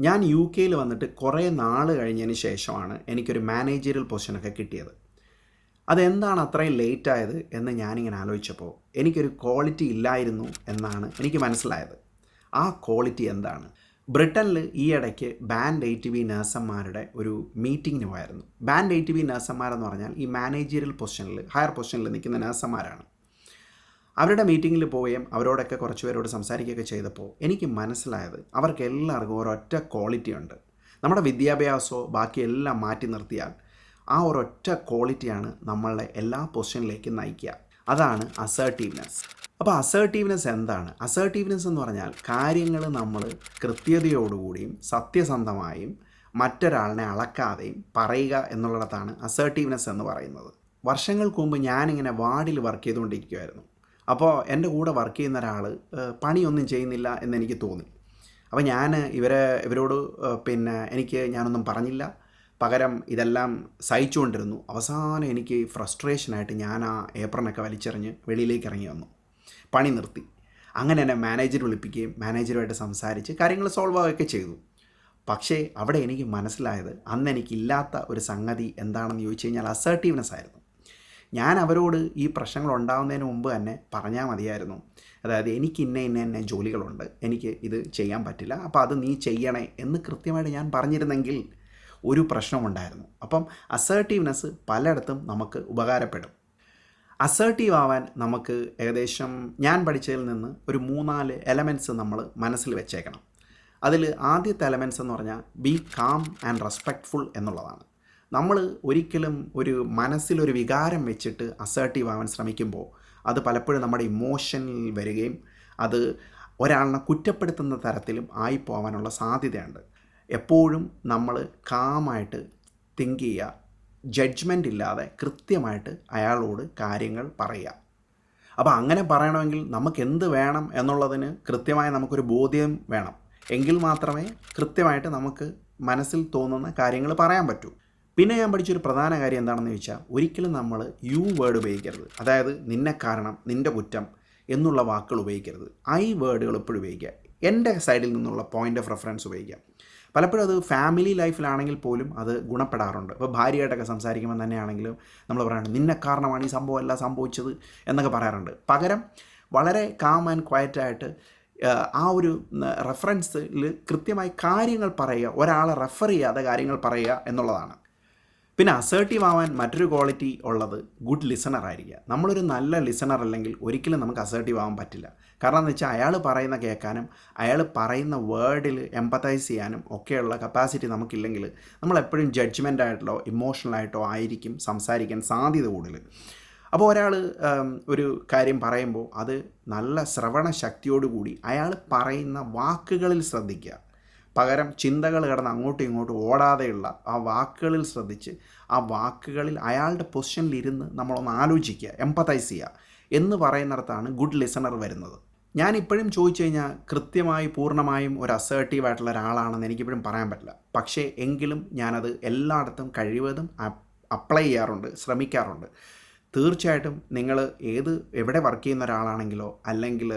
ഞാൻ യു കെയിൽ വന്നിട്ട് കുറേ നാൾ കഴിഞ്ഞതിന് ശേഷമാണ് എനിക്കൊരു മാനേജറിയൽ പൊസിഷനൊക്കെ കിട്ടിയത്. അതെന്താണ് അത്രയും ലേറ്റ് ആയത് എന്ന് ഞാനിങ്ങനെ ആലോചിച്ചപ്പോൾ എനിക്കൊരു ക്വാളിറ്റി ഇല്ലായിരുന്നു എന്നാണ് എനിക്ക് മനസ്സിലായത്. ആ ക്വാളിറ്റി എന്താണ്? ബ്രിട്ടനിൽ ഈ ഇടയ്ക്ക് ബാൻഡ് എ ടി വി നഴ്സന്മാരുടെ ഒരു മീറ്റിങ്ങിന് പോയായിരുന്നു. ബാൻഡ് എ ടി വി നഴ്സന്മാരെന്ന് പറഞ്ഞാൽ ഈ മാനേജറിയൽ പൊസിഷനിൽ ഹയർ പൊസിഷനിൽ നിൽക്കുന്ന നഴ്സന്മാരാണ്. അവരുടെ മീറ്റിങ്ങിൽ പോവുകയും അവരോടൊക്കെ കുറച്ച് പേരോട് സംസാരിക്കുകയൊക്കെ ചെയ്തപ്പോൾ എനിക്ക് മനസ്സിലായത് അവർക്ക് എല്ലാവർക്കും ഒരൊറ്റ ക്വാളിറ്റി ഉണ്ട്. നമ്മുടെ വിദ്യാഭ്യാസമോ ബാക്കിയെല്ലാം മാറ്റി നിർത്തിയാൽ ആ ഒരൊറ്റ ക്വാളിറ്റിയാണ് നമ്മളെ എല്ലാ പൊസിഷനിലേക്കും നയിക്കുക. അതാണ് അസേർട്ടീവ്നെസ് അപ്പോൾ അസേർട്ടീവ്നെസ് എന്താണ്? അസേർട്ടീവ്നെസ് എന്ന് പറഞ്ഞാൽ കാര്യങ്ങൾ നമ്മൾ കൃത്യതയോടുകൂടിയും സത്യസന്ധമായും മറ്റൊരാളിനെ അളക്കാതെയും പറയുക എന്നുള്ളിടത്താണ് അസേർട്ടീവ്നെസ് എന്ന് പറയുന്നത്. വർഷങ്ങൾക്ക് മുമ്പ് ഞാനിങ്ങനെ വാർഡിൽ വർക്ക് ചെയ്തുകൊണ്ടിരിക്കുമായിരുന്നു അപ്പോൾ എന്റെ കൂടെ വർക്ക് ചെയ്യുന്ന ഒരാൾ പണിയൊന്നും ചെയ്യുന്നില്ല എന്നെനിക്ക് തോന്നി. അപ്പോൾ ഞാൻ ഇവരെ ഇവരോട് പിന്നെ എനിക്ക് ഞാനൊന്നും പറഞ്ഞില്ല. പകരം ഇതെല്ലാം സഹിച്ചുകൊണ്ടിരുന്നു. അവസാനം എനിക്ക് ഫ്രസ്ട്രേഷനായിട്ട് ഞാൻ ആ ഏപ്രണൊക്കെ വലിച്ചെറിഞ്ഞ് വെളിയിലേക്ക് ഇറങ്ങി വന്നു. പണി നിർത്തി. അങ്ങനെ എന്നെ മാനേജർ വിളിപ്പിക്കുകയും മാനേജറുമായിട്ട് സംസാരിച്ച് കാര്യങ്ങൾ സോൾവ് ആവുകയൊക്കെ ചെയ്തു. പക്ഷേ അവിടെ എനിക്ക് മനസ്സിലായത് അന്ന് എനിക്കില്ലാത്ത ഒരു സംഗതി എന്താണെന്ന് ചോദിച്ചു കഴിഞ്ഞാൽ അസേർട്ടീവ്നെസ് ആയിരുന്നു. ഞാൻ അവരോട് ഈ പ്രശ്നങ്ങൾ ഉണ്ടാകുന്നതിന് മുമ്പ് തന്നെ പറഞ്ഞാൽ മതിയായിരുന്നു. അതായത് എനിക്ക് ഇന്ന ഇന്ന ഇന്ന ജോലികളുണ്ട്. എനിക്ക് ഇത് ചെയ്യാൻ പറ്റില്ല. അപ്പോൾ അത് നീ ചെയ്യണേ എന്ന് കൃത്യമായിട്ട് ഞാൻ പറഞ്ഞിരുന്നെങ്കിൽ ഒരു പ്രശ്നമുണ്ടായിരുന്നു അപ്പം അസേർട്ടീവ്നെസ് പലയിടത്തും നമുക്ക് ഉപകാരപ്പെടും. അസേർട്ടീവ് ആവാൻ നമുക്ക് ഏകദേശം ഞാൻ പഠിച്ചതിൽ നിന്ന് ഒരു മൂന്നാൽ എലമെന്റ്സ് നമ്മൾ മനസ്സിൽ വെച്ചേക്കണം. അതിൽ ആദ്യത്തെ എലമെന്റ്സ് എന്ന് പറഞ്ഞാൽ ബി കാം ആൻഡ് റെസ്പെക്ട്ഫുൾ എന്നുള്ളതാണ്. നമ്മൾ ഒരിക്കലും ഒരു മനസ്സിലൊരു വികാരം വെച്ചിട്ട് അസേർട്ടീവ് ആവാൻ ശ്രമിക്കുമ്പോൾ അത് പലപ്പോഴും നമ്മുടെ ഇമോഷനിൽ വരികയും അത് ഒരാളിനെ കുറ്റപ്പെടുത്തുന്ന തരത്തിലും ആയിപ്പോവാനുള്ള സാധ്യതയുണ്ട്. എപ്പോഴും നമ്മൾ കാമായിട്ട് തിങ്ക് ചെയ്യുക ജഡ്ജ്മെന്റ് ഇല്ലാതെ കൃത്യമായിട്ട് അയാളോട് കാര്യങ്ങൾ പറയുക. അപ്പോൾ അങ്ങനെ പറയണമെങ്കിൽ നമുക്ക് എന്ത് വേണം എന്നുള്ളതിന് കൃത്യമായി നമുക്കൊരു ബോധ്യം വേണം. എങ്കിൽ മാത്രമേ കൃത്യമായിട്ട് നമുക്ക് മനസ്സിൽ തോന്നുന്ന കാര്യങ്ങൾ പറയാൻ പറ്റൂ. പിന്നെ ഞാൻ പഠിച്ചൊരു പ്രധാന കാര്യം എന്താണെന്ന് ചോദിച്ചാൽ ഒരിക്കലും നമ്മൾ യു വേർഡ് ഉപയോഗിക്കരുത്. അതായത് നിന്നെ കാരണം നിന്റെ കുറ്റം എന്നുള്ള വാക്കുകൾ ഉപയോഗിക്കരുത്. ഐ വേർഡുകൾ എപ്പോഴും ഉപയോഗിക്കുക. എന്റെ സൈഡിൽ നിന്നുള്ള പോയിന്റ് ഓഫ് റെഫറൻസ് ഉപയോഗിക്കാം പലപ്പോഴും അത് ഫാമിലി ലൈഫിലാണെങ്കിൽ പോലും അത് ഗുണപ്പെടാറുണ്ട്. ഇപ്പോൾ ഭാര്യയായിട്ടൊക്കെ സംസാരിക്കുമ്പോൾ തന്നെയാണെങ്കിലും നമ്മൾ പറയാറുണ്ട് നിന്നെ കാരണമാണ് ഈ സംഭവം എല്ലാം സംഭവിച്ചത് എന്നൊക്കെ പറയാറുണ്ട്. പകരം വളരെ കാം ആൻഡ് ക്വയറ്റായിട്ട് ആ ഒരു റെഫറൻസിൽ കൃത്യമായി കാര്യങ്ങൾ പറയുക ഒരാളെ റെഫർ ചെയ്യാതെ കാര്യങ്ങൾ പറയുക എന്നുള്ളതാണ്. പിന്നെ അസേർട്ടീവ് ആവാൻ മറ്റൊരു ക്വാളിറ്റി ഉള്ളത് ഗുഡ് ലിസണർ ആയിരിക്കുക. നമ്മളൊരു നല്ല ലിസണർ അല്ലെങ്കിൽ ഒരിക്കലും നമുക്ക് അസേർട്ടീവ് ആവാൻ പറ്റില്ല. കാരണം എന്ന് വെച്ചാൽ അയാൾ പറയുന്ന കേൾക്കാനും അയാൾ പറയുന്ന വേർഡിൽ എമ്പത്തൈസ് ചെയ്യാനും ഒക്കെയുള്ള കപ്പാസിറ്റി നമുക്കില്ലെങ്കിൽ നമ്മൾ എപ്പോഴും ജഡ്ജ്മെന്റ് ആയിട്ടോ ഇമോഷണൽ ആയിട്ടോ ആയിരിക്കും സംസാരിക്കാൻ സാധ്യത കൂടുതൽ. അപ്പോൾ ഒരാൾ ഒരു കാര്യം പറയുമ്പോൾ അത് നല്ല ശ്രവണ ശക്തിയോടുകൂടി അയാൾ പറയുന്ന വാക്കുകളിൽ ശ്രദ്ധിക്കുക. പകരം ചിന്തകൾ കിടന്ന് അങ്ങോട്ടും ഇങ്ങോട്ടും ഓടാതെയുള്ള ആ വാക്കുകളിൽ ശ്രദ്ധിച്ച് ആ വാക്കുകളിൽ അയാളുടെ പൊസിഷനിൽ ഇരുന്ന് നമ്മളൊന്ന് ആലോചിക്കുക എംപതൈസ് ചെയ്യുക എന്ന് പറയുന്നിടത്താണ് ഗുഡ് ലിസണർ വരുന്നത്. ഞാൻ ഇപ്പോഴും ചോദിച്ചു കഴിഞ്ഞാൽ കൃത്യമായി പൂർണമായും ഒരു അസേർട്ടീവ് ആയിട്ടുള്ള ഒരാളാണെന്ന് എനിക്കിപ്പോഴും പറയാൻ പറ്റില്ല. പക്ഷേ എങ്കിലും ഞാനത് എല്ലായിടത്തും കഴിവതും അപ്ലൈ ചെയ്യാറുണ്ട് ശ്രമിക്കാറുണ്ട്. തീർച്ചയായിട്ടും നിങ്ങൾ ഏത് എവിടെ വർക്ക് ചെയ്യുന്ന ഒരാളാണെങ്കിലോ അല്ലെങ്കിൽ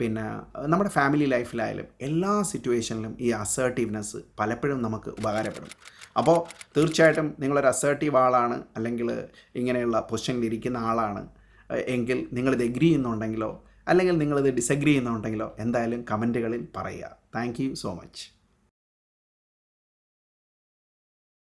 പിന്നെ നമ്മുടെ ഫാമിലി ലൈഫിലായാലും എല്ലാ സിറ്റുവേഷനിലും ഈ അസേർട്ടീവ്നെസ് പലപ്പോഴും നമുക്ക് ഉപകാരപ്പെടും. അപ്പോൾ തീർച്ചയായിട്ടും നിങ്ങളൊരു അസേർട്ടീവ് ആളാണ് അല്ലെങ്കിൽ ഇങ്ങനെയുള്ള പൊസിഷനിൽ ഇരിക്കുന്ന ആളാണ് എങ്കിൽ നിങ്ങളിത് എഗ്രി ചെയ്യുന്നുണ്ടെങ്കിലോ അല്ലെങ്കിൽ നിങ്ങളിത് ഡിസഗ്രി ചെയ്യുന്നുണ്ടെങ്കിലോ എന്തായാലും കമന്റുകളിൽ പറയുക. Thank so much